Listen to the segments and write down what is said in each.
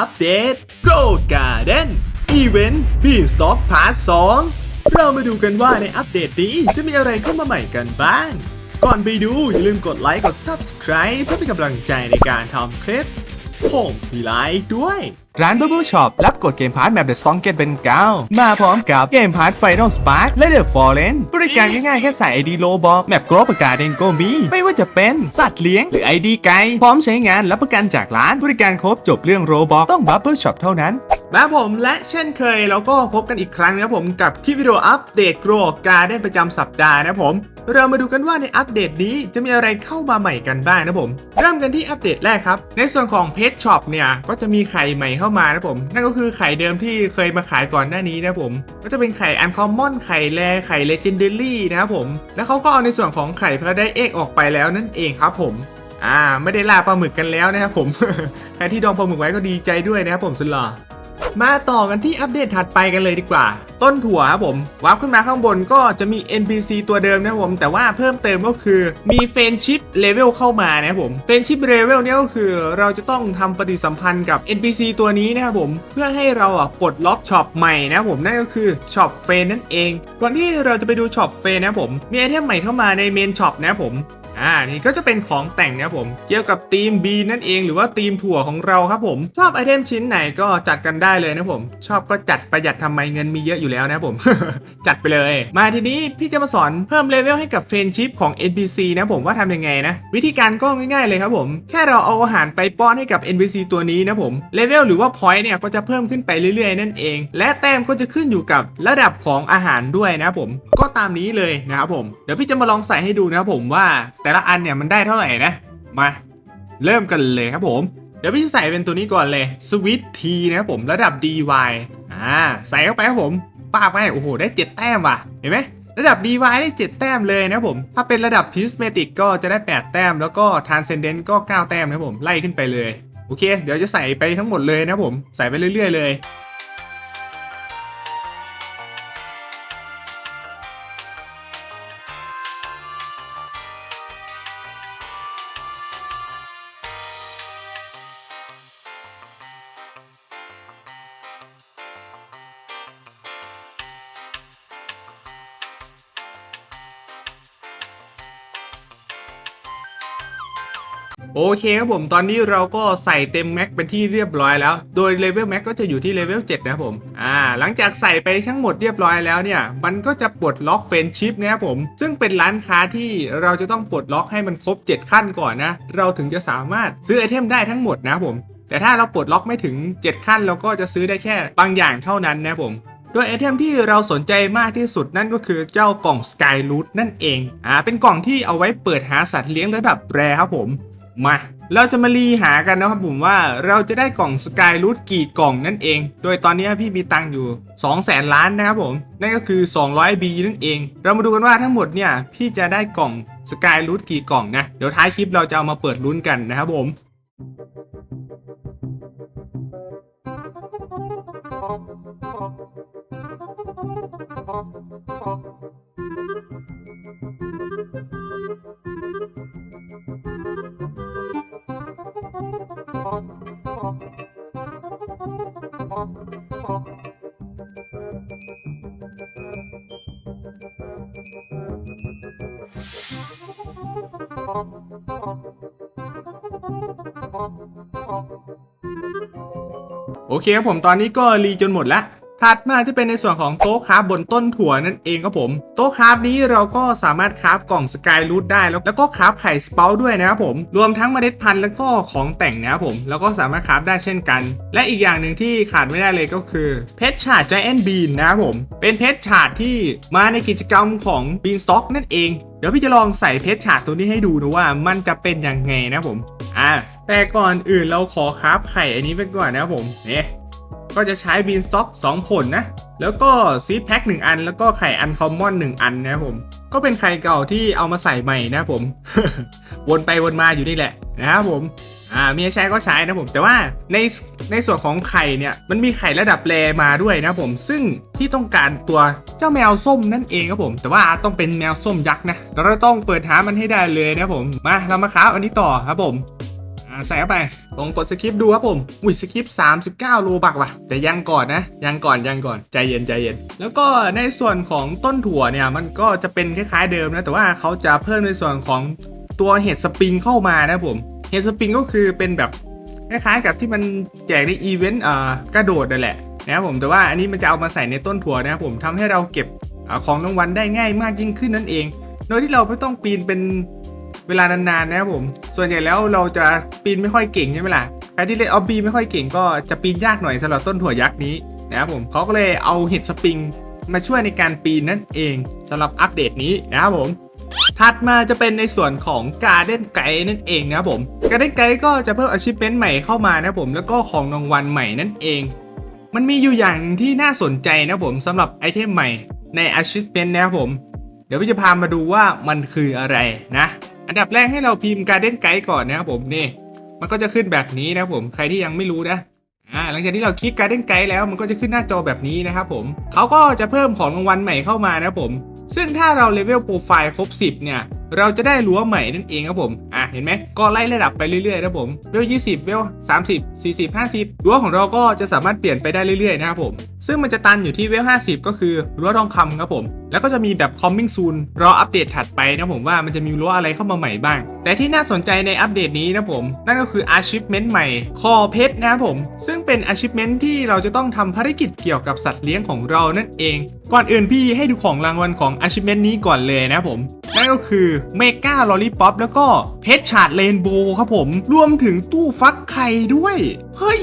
อัปเดต Grow Garden Event Beanstalk Part 2 เรามาดูกันว่าในอัปเดตนี้จะมีอะไรเข้ามาใหม่กันบ้าง ก่อนไปดูอย่าลืมกดไลค์กด Subscribe เพื่อเป็นกำลังใจในการทำคลิป ผมมีไลค์ด้วย ร้าน Bubble Shop รับกดเกมพาร์ทแมป The Song Get เป็นเก้ามาพร้อมกับเกมพาร์ท Final Spark และ The Fallen บริการง่ายๆแค่ใส่ ID โลบอกแมปกรอบประกาศเองก็มี ไม่ว่าจะเป็นสัตว์เลี้ยง หรือ ID ไก่พร้อมใช้งานรับประกันจากร้านบริการครบจบเรื่องโรบอกต้อง Bubble Shop เท่านั้นมาผมและเช่นเคยเราก็พบกันอีกครั้งนะครับผมกับคลิปวิดีโออัปเดตโกรการเด้นประจำสัปดาห์นะครับผม เรามาดูกันว่าในอัปเดตนี้จะมีอะไรเข้ามาใหม่กันบ้างนะผม เริ่มกันที่อัปเดตแรกครับ ในส่วนของเพจช็อปเนี่ยก็จะมีไข่ใหม่เข้ามานะผม นั่นก็คือไข่เดิมที่เคยมาขายก่อนหน้านี้นะผม ก็จะเป็นไข่อันคอมมอนไข่แรไข่เลเจนเดอรี่นะครับผม แล้วเขาก็เอาในส่วนของไข่พระได้เอกออกไปแล้วนั่นเองครับผมอ่าไม่ได้ล่าปลาหมึกกันแล้วนะครับผม ใครที่ดองปลาหมึกไว้ก็ดีใจด้วยนะครับผมสุดหล่อ มาต่อกันที่อัปเดตถัดไปกันเลยดีกว่า ต้นถั่วครับผมวาร์ปขึ้นมาข้างบนก็จะมี NPC ตัวเดิมนะครับผมแต่ว่าเพิ่มเติมก็คือมีเฟนชิพเลเวลเข้ามานะครับผมเฟนชิพเลเวลเนี่ยก็คือเราจะต้องทำปฏิสัมพันธ์กับ NPC ตัวนี้นะครับผมเพื่อให้เราอะปลดล็อกช็อปใหม่นะครับผมนั่นก็คือช็อปเฟนนั่นเอง ก่อนที่เราจะไปดูช็อปเฟนนะครับผมมีไอเทมใหม่เข้ามาในเมนช็อปนะครับผม อ่านี่ก็จะเป็นของแต่งนะครับผมเกี่ยวกับทีม B นั่นเองหรือว่าทีมถั่วของเราครับผมชอบไอเทมชิ้นไหนก็จัดกันได้เลยนะผม ชอบก็จัดประหยัดทำไมเงินมีเยอะอยู่แล้วนะผม จัดไปเลย มาทีนี้พี่จะมาสอนเพิ่มเลเวลให้กับเฟรนชิพของ NPC นะผมว่าทำยังไงนะ วิธีการก็ง่ายๆเลยครับผม แค่เราเอาอาหารไปป้อนให้กับ NPC ตัวนี้นะผมเลเวลหรือว่าพอยต์เนี่ยก็จะเพิ่มขึ้นไปเรื่อยๆนั่นเอง และแต้มก็จะขึ้นอยู่กับระดับของอาหารด้วยนะผม ก็ตามนี้เลยนะครับผม เดี๋ยวพี่จะมาลองใส่ให้ดูนะครับผมว่าแต่ละอันเนี่ยมันได้เท่าไหร่นะ มา เริ่มกันเลยครับผม เดี๋ยวพี่จะใส่เป็นตัวนี้ก่อนเลย Sweet Tea นะครับผมระดับ DY อ่าใส่เข้าไปครับผมป้าไปโอ้โหได้ 7 แต้มว่ะเห็นไหมระดับ DY ได้ 7 แต้มเลยนะครับผม ถ้าเป็นระดับ Prismatic ก็จะได้ 8 แต้ม แล้วก็ Transcendent ก็ 9 แต้มนะครับผมไล่ขึ้นไปเลยโอเค เดี๋ยวจะใส่ไปทั้งหมดเลยนะครับผมใส่ไปเรื่อย ๆ เลย โอเคครับผมตอนนี้เราก็ใส่เต็มแม็กเป็นที่เรียบร้อยแล้ว โดยเลเวลแม็กก็จะอยู่ที่เลเวล7นะครับผมอ่าหลังจากใส่ไปทั้งหมดเรียบร้อยแล้วเนี่ยมันก็จะปลดล็อกเฟนชิพนะครับผมซึ่งเป็นร้านค้าที่เราจะต้องปลดล็อกให้มันครบ 7 ขั้นก่อนนะ เราถึงจะสามารถซื้อไอเทมได้ทั้งหมดนะครับผมแต่ถ้าเราปลดล็อกไม่ถึง 7 ขั้นเราก็จะซื้อได้แค่บางอย่างเท่านั้นนะครับผมโดยไอเทมที่เราสนใจมากที่สุดนั่นก็คือเจ้ากล่อง Sky Loot นั่นเอง อ่า เป็นกล่องที่เอาไว้เปิดหาสัตว์เลี้ยงระดับแรครับผม มา เราจะมารีหากันนะครับผมว่าเราจะได้กล่อง Sky Loot กี่กล่องนั่นเอง โดยตอนนี้พี่มีตังอยู่ 2 0 0แสนล้านนะครับผม นั่นก็คือ 200 B นั่นเอง เรามาดูกันว่าทั้งหมดเนี่ย พี่จะได้กล่อง Sky Loot กี่กล่องนะ เดี๋ยวท้ายคลิปเราจะเอามาเปิดลุ้นกันนะครับผม โอเคครับผมตอนนี้ก็รีจนหมดแล้ว ถัดมาจะเป็นในส่วนของโต๊ะคราฟบนต้นถั่วนั่นเองครับผม โต๊ะคราฟนี้เราก็สามารถคราฟกล่องสกายรูทได้แล้วแล้วก็คราฟไข่สเปาด้วยนะครับผม รวมทั้งเมล็ดพันธุ์แล้วก็ของแต่งนะครับผม แล้วก็สามารถคราฟได้เช่นกัน และอีกอย่างหนึ่งที่ขาดไม่ได้เลยก็คือเพชรชาดใจแอนบีนนะครับผม เป็นเพชรชาดที่มาในกิจกรรมของบีนสต็อกนั่นเองเดี๋ยวพี่จะลองใส่เพชรฉาดตัวนี้ให้ดูนะว่ามันจะเป็นยังไงนะผม อ่า แต่ก่อนอื่นเราขอคราฟไข่อันนี้ไปก่อนนะครับผม เนี่ย ก็จะใช้บีนสต็อก2ผลนะ แล้วก็ซีดแพ็ค1อัน แล้วก็ไข่อันคอมมอน1อันนะครับผม ก็เป็นไข่เก่าที่เอามาใส่ใหม่นะครับผม วนไปวนมาอยู่นี่แหละนะครับผมอ่ามีให้ใช้ก็ใช้นะผม แต่ว่าในในส่วนของไข่เนี่ยมันมีไข่ระดับแรมาด้วยนะครับผม ซึ่งพี่ต้องการตัวเจ้าแมวส้มนั่นเองครับผม แต่ว่าต้องเป็นแมวส้มยักษ์นะเราต้องเปิดหามันให้ได้เลยนะครับผมมาเรามาค้าอันนี้ต่อครับผม ใส่เข้าไปลองกดสคริปดูครับผมอุ้ยสคริป39 โลบักว่ะ แต่ยังก่อนนะ ยังก่อนยังก่อนใจเย็นใจเย็น แล้วก็ในส่วนของต้นถั่วเนี่ย มันก็จะเป็นคล้ายๆเดิมนะ แต่ว่าเขาจะเพิ่มในส่วนของตัวเห็ดสปริงเข้ามานะผมเห็ดสปริงก็คือเป็นแบบคล้ายๆกับที่มันแจกในอีเวนต์กระโดดนั่นแหละนะครับผมแต่ว่าอันนี้มันจะเอามาใส่ในต้นถั่วนะครับผมทำให้เราเก็บอของรางวัลได้ง่ายมากยิ่งขึ้นนั่นเอง โดยที่เราไม่ต้องปีนเป็น เวลานานๆนะครับผม ส่วนใหญ่แล้วเราจะปีนไม่ค่อยเก่งใช่ไหมล่ะใครที่เล่นออบบีไม่ค่อยเก่งก็จะปีนยากหน่อยสำหรับต้นถั่วยักษ์นี้นะครับผมเขาก็เลยเอาเห็ดสปริงมาช่วยในการปีนนั่นเองสำหรับอัปเดตนี้นะครับผมถัดมาจะเป็นในส่วนของการเด้นไกด์นั่นเองนะครับผมการเด้นไกด์ก็จะเพิ่มอาชีพเ n นใหม่เข้ามานะครับผมแล้วก็ของรางวัลใหม่นั่นเอง มันมีอยู่อย่างหนึ่งที่น่าสนใจนะครับผมสำหรับไอเทมใหม่ในอาชีพเ n นนะครับผม เดี๋ยวพี่จะพามาดูว่ามันคืออะไรนะ อันดับแรกให้เราพิมพ์การเด้นไกด์ก่อนนะครับผมนี่ มันก็จะขึ้นแบบนี้นะครับผมใครที่ยังไม่รู้นะอ่าหลังจากที่เราคลิกการเด้นไกด์แล้วมันก็จะขึ้นหน้าจอแบบนี้นะครับผมเขาก็จะเพิ่มของรางวัลใหม่เข้ามานะครับผม ซึ่งถ้าเราเลเวลโปรไฟล์ครบ 10 เนี่ย เราจะได้รั้วใหม่นั่นเองครับผมอะเห็นไหมก็ไล่ระดับไปเรื่อยๆนะผมเวล20เวล30 40 50รั้วของเราก็จะสามารถเปลี่ยนไปได้เรื่อยๆนะครับผม ซึ่งมันจะตันอยู่ที่เวล50ก็คือรั้วทองคำครับผม แล้วก็จะมีแบบ coming soon รออัปเดตถัดไปนะผมว่ามันจะมีรั้วอะไรเข้ามาใหม่บ้าง แต่ที่น่าสนใจในอัปเดตนี้นะผม นั่นก็คือ achievement ใหม่คอเพชรนะครับผม ซึ่งเป็น achievement ที่เราจะต้องทำภารกิจเกี่ยวกับสัตว์เลี้ยงของเรานั่นเอง ก่อนอื่นพี่ให้ดูของรางวัลของ achievement นี้ก่อนเลยนะผมนั่นก็คือเมกาลอลี่ป๊อปแล้วก็เพชรชาดเรนโบครับผม รวมถึงตู้ฟักไข่ด้วย เฮ้ย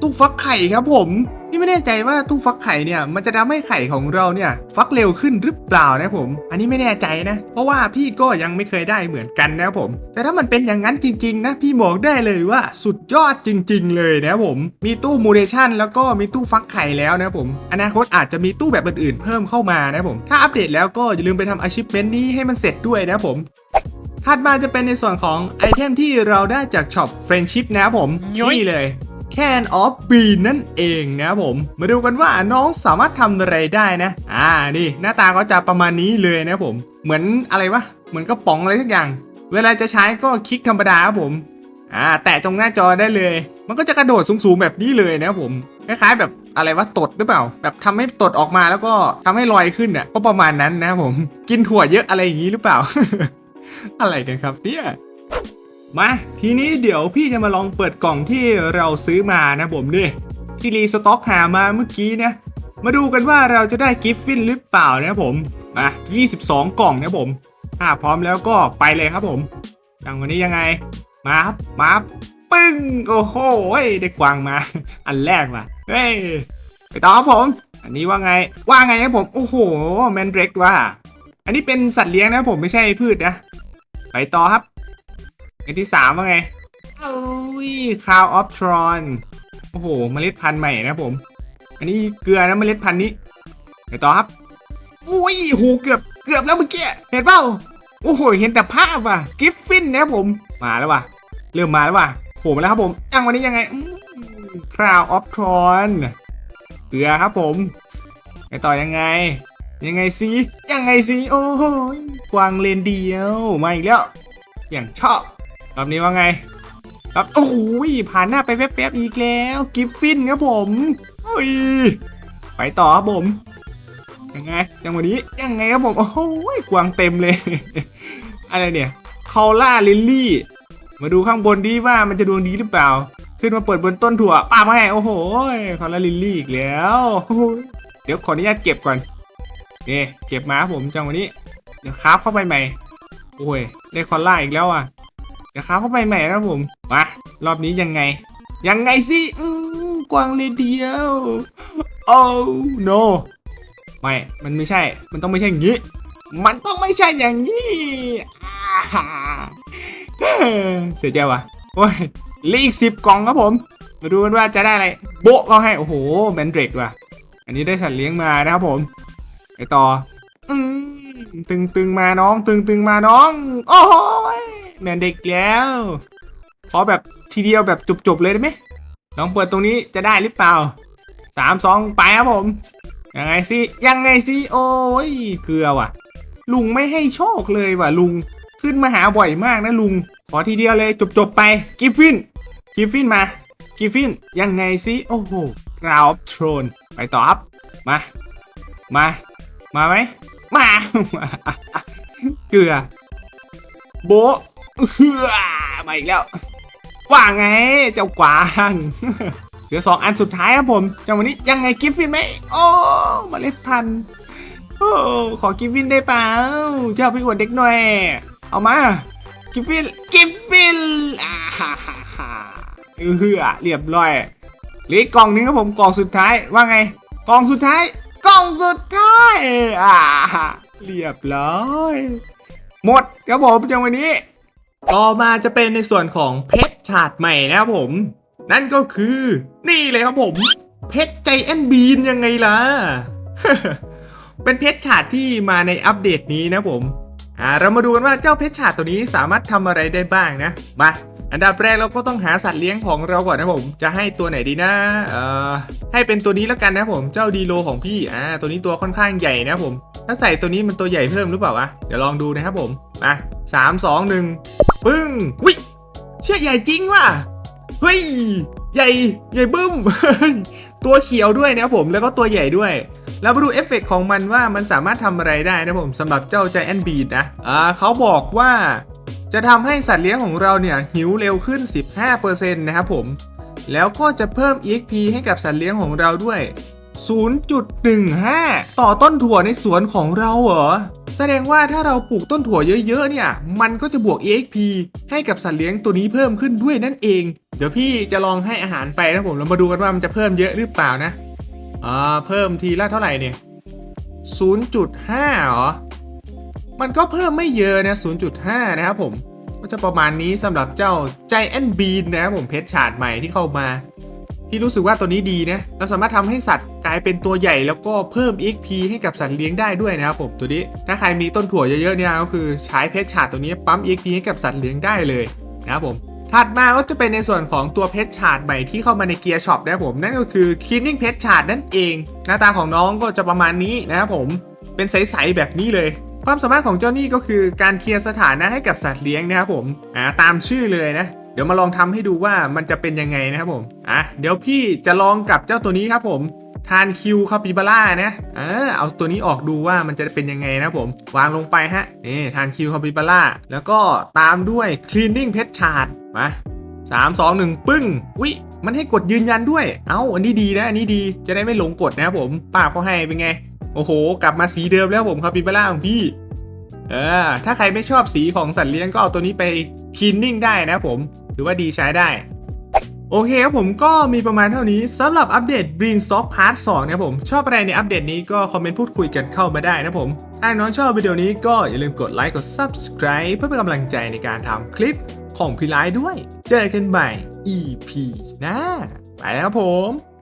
ตู้ฟักไข่ครับผม พี่ไม่แน่ใจว่าตู้ฟักไข่เนี่ยมันจะทำให้ไข่ของเราเนี่ยฟักเร็วขึ้นหรือเปล่านะผม อันนี้ไม่แน่ใจนะ เพราะว่าพี่ก็ยังไม่เคยได้เหมือนกันนะครับผม แต่ถ้ามันเป็นอย่างนั้นจริงๆนะพี่บอกได้เลยว่าสุดยอดจริง ๆ เลยนะครับผม มีตู้มูเดชันแล้วก็มีตู้ฟักไข่แล้วนะครับผม อนาคตอาจจะมีตู้แบบอื่นๆเพิ่มเข้ามานะครับผม ถ้าอัปเดตแล้วก็อย่าลืมไปทำอาชีพเ n นนี้ให้มันเสร็จด้วยนะครับผมถัดมาจะเป็นในส่วนของไอเทมที่เราได้จากช็อป Friendship นะครับผมย้อยนี่เลย Can of Bean นั่นเองนะครับผม มาดูกันว่าน้องสามารถทำอะไรได้นะ อ่านี่หน้าตาก็จะประมาณนี้เลยนะผม เหมือนอะไรวะ เหมือนกระป๋องอะไรสักอย่าง เวลาจะใช้ก็คลิกธรรมดาครับผมอ่าแตะตรงหน้าจอได้เลย มันก็จะกระโดดสูงๆแบบนี้เลยนะครับผมคล้ายๆแบบอะไรวะตดหรือเปล่า แบบทำให้ตดออกมาแล้วก็ทำให้ลอยขึ้นอะก็ประมาณนั้นนะครับผม กินถั่วเยอะอะไรอย่างนี้หรือเปล่า อะไรกันครับเนี่ย มาทีนี้เดี๋ยวพี่จะมาลองเปิดกล่องที่เราซื้อมานะผมนี่ที่รีสต็อกหามาเมื่อกี้นะ มาดูกันว่าเราจะได้กิฟฟินหรือเปล่านะผมมา22 กล่องนะผมถ้าพร้อมแล้วก็ไปเลยครับผมจังวันนี้ยังไง มาครับมาครับปึ้งโอ้โหได้กวางมา อันแรกมาเฮ้ยไปต่อครับผม อันนี้ว่าไงว่าไงครับผมโอ้โหแมนเดรกว่า อันนี้เป็นสัตว์เลี้ยงนะผมไม่ใช่พืชนะ ไปต่อครับ อันที่สามว่าไงโอ้ยคาวออฟทรอนโอ้โหเมล็ดพันธุ์ใหม่นะผม อันนี้เกลือนะเมล็ดพันธุ์นี้ไปต่อครับอุ้ยโหเกือบเกือบแล้วเมื่อกี้เห็นเปล่าโอ้โหเห็นแต่ภาพว่ะกิฟฟินนะผมมาแล้วว่ะเริ่มมาแล้วว่ะโผล่มาแล้วครับผมจังวันนี้ยังไงคราวออฟทรอนเกลือครับผมไปต่อยังไง ยังไงสิยังไงสิโอ้โหกวางเลนเดียวมาอีกแล้วอย่างชอบ รอบนี้ว่าไงครับโอ้โหผ่านหน้าไปแป๊บๆอีกแล้ว กิฟฟินครับผมเฮ้ยไปต่อครับผมยังไงจังวะนี้ยังไงครับผมโอ้โหกวางเต็มเลย อะไรเนี่ยคาล่าลิลลี่ มาดูข้างบนดีว่ามันจะดวงดีหรือเปล่า ขึ้นมาเปิดบนต้นถั่วป้ามาให้โอ้โหคาล่าลิลลี่อีกแล้ว เดี๋ยวขออนุญาตเก็บก่อนโอเคเก็บมาครับผมจังวันนี้ เดี๋ยวคราฟเข้าไปใหม่โอ้ยได้คอล่าอีกแล้วอะ เดี๋ยวคราฟเข้าไปใหม่ครับผมมารอบนี้ยังไง ยังไงสิอืมกวางเลยเดียวโอ้ no ไม่ มันไม่ใช่ มันต้องไม่ใช่อย่างนี้ มันต้องไม่ใช่อย่างนี้เสียใจวะโอ้ยเหลืออีกสิบกล่องครับผม มาดูกันว่าจะได้อะไร โบะเขาให้ โอ้โหแมนเดรกว่ะ อันนี้ได้สัตว์เลี้ยงมานะครับผม ไปต่ออืมตึงตึงมาน้อง ตึงตึงมาน้อง โอ้ แมนเด็กแล้วขอแบบทีเดียวแบบจบๆเลยได้ไหมลองเปิดตรงนี้จะได้หรือเปล่าสามสองไปครับผม ยังไงสิยังไงสิโอ้ยเกลือว่ะ ลุงไม่ให้โชคเลยว่ะลุงขึ้นมาหาบ่อยมากนะลุง ขอทีเดียวเลยจบๆไปกิฟฟินกิฟฟินมากิฟฟินยังไงสิโอ้โหราวทรอนไปต่อครับมา มา มาไหมมา เกลือโบ มาอีกแล้ว ว่าไงเจ้ากวางเหลือสองอันสุดท้ายครับผมจังวันนี้ยังไงกิฟฟินไหมโอ้เมาเล็ดพันธุ์โอ้ขอกิฟฟินได้เปล่าเจ้าพี่อวดเด็กหน่อย เอามา กิฟฟินกิฟฟินอ่าฮ่าฮ่าเออเฮือเรียบร้อยเหลือกกล่องนึงครับผมกล่องสุดท้ายว่าไง กล่องสุดท้าย กล่องสุดท้ายอ่าเรียบร้อย หมดครับผมจังวันนี้ ต่อมาจะเป็นในส่วนของเพชรฉาดใหม่นะครับผม นั่นก็คือนี่เลยครับผม เพชรใจแอนบีนยังไงล่ะ เป็นเพชรฉาดที่มาในอัปเดตนี้นะผมอ่าเรามาดูกันว่าเจ้าเพชรฉาดตัวนี้สามารถทำอะไรได้บ้างนะ มาอันดับแรกเราก็ต้องหาสัตว์เลี้ยงของเราก่อนนะผม จะให้ตัวไหนดีนะ เอ่อ ให้เป็นตัวนี้แล้วกันนะผม เจ้าดีโลของพี่ อ่า ตัวนี้ตัวค่อนข้างใหญ่นะผม ถ้าใส่ตัวนี้มันตัวใหญ่เพิ่มหรือเปล่าวะ เดี๋ยวลองดูนะครับผมมาสามสองหนึ่งปึ้งวิเชื่อใหญ่จริงว่ะ เฮ้ย ใหญ่ ใหญ่บึ้ม ตัวเขียวด้วยนะครับผม แล้วก็ตัวใหญ่ด้วย แล้วมาดูเอฟเฟกต์ของมันว่ามันสามารถทำอะไรได้นะผมสำหรับเจ้า Giant Beat นะ อ่าเขาบอกว่า จะทำให้สัตว์เลี้ยงของเราเนี่ย หิวเร็วขึ้น 15%นะครับผม แล้วก็จะเพิ่ม EXP ให้กับสัตว์เลี้ยงของเราด้วย 0.15 ต่อต้นถั่วในสวนของเราเหรอ แสดงว่าถ้าเราปลูกต้นถั่วเยอะๆเนี่ย มันก็จะบวก EXP ให้กับสัตว์เลี้ยงตัวนี้เพิ่มขึ้นด้วยนั่นเอง เดี๋ยวพี่จะลองให้อาหารไปนะผมเรามาดูกันว่ามันจะเพิ่มเยอะหรือเปล่านะ อ่า เพิ่มทีละเท่าไหร่เนี่ย 0.5เหรอ มันก็เพิ่มไม่เยอะนะ 0.5 นะครับผม ก็จะประมาณนี้สำหรับเจ้า Giant Bean นะครับผมเพชรฉาดใหม่ที่เข้ามา พี่รู้สึกว่าตัวนี้ดีนะเราสามารถทำให้สัตว์กลายเป็นตัวใหญ่แล้วก็เพิ่ม XP ให้กับสัตว์เลี้ยงได้ด้วยนะครับผมตัวนี้ ถ้าใครมีต้นถั่วเยอะๆเนี่ยก็คือใช้เพชรฉาดตัวนี้ปั๊ม XP ให้กับสัตว์เลี้ยงได้เลยนะครับผมถัดมาก็จะเป็นในส่วนของตัวเพชรฉาดใหม่ที่เข้ามาในเกียร์ช็อปนะครับผมนั่นก็คือ Cleaning เพชรฉาดนั่นเอง หน้าตาของน้องก็จะประมาณนี้นะครับผมเป็นใสๆแบบนี้เลย ความสามารถของเจ้านี่ก็คือการเคลียร์สถานะให้กับสัตว์เลี้ยงนะครับผมอ่าตามชื่อเลยนะ เดี๋ยวมาลองทำให้ดูว่ามันจะเป็นยังไงนะครับผม อะ เดี๋ยวพี่จะลองกับเจ้าตัวนี้ครับผมทานคิวคาปิบาร่านะอ่าเอาตัวนี้ออกดูว่ามันจะเป็นยังไงนะครับผม วางลงไปฮะ นี่ทานคิวคาปิบาร่า แล้วก็ตามด้วย cleaning เพชรชาร์ดมาสามสองหนึ่งปึ้งวิมันให้กดยืนยันด้วย เอ้า อันนี้ดีนะ อันนี้ดี จะได้ไม่หลงกดนะครับผม ป้าบเขาให้เป็นไง โอ้โห กลับมาสีเดิมแล้วผมคาปิบาร่าของพี่ เออ ถ้าใครไม่ชอบสีของสัตว์เลี้ยงก็เอาตัวนี้ไปคลีนนิ่งได้นะผม ถือว่าดีใช้ได้โอเคครับผมก็มีประมาณเท่านี้สำหรับอัปเดต b r e e n Stock Part 2นะครับผม ชอบอะไรในอัปเดตนี้ก็คอมเมนต์พูดคุยกันเข้ามาได้นะผม ถ้าน้องชอบวิดีโอนี้ก็อย่าลืมกดไลค์กด Subscribe เพื่อเป็นกำลังใจในการทำคลิปของพี่ไลด้วย เจอกันใหม่ EP หน้าไปแล้วครับผม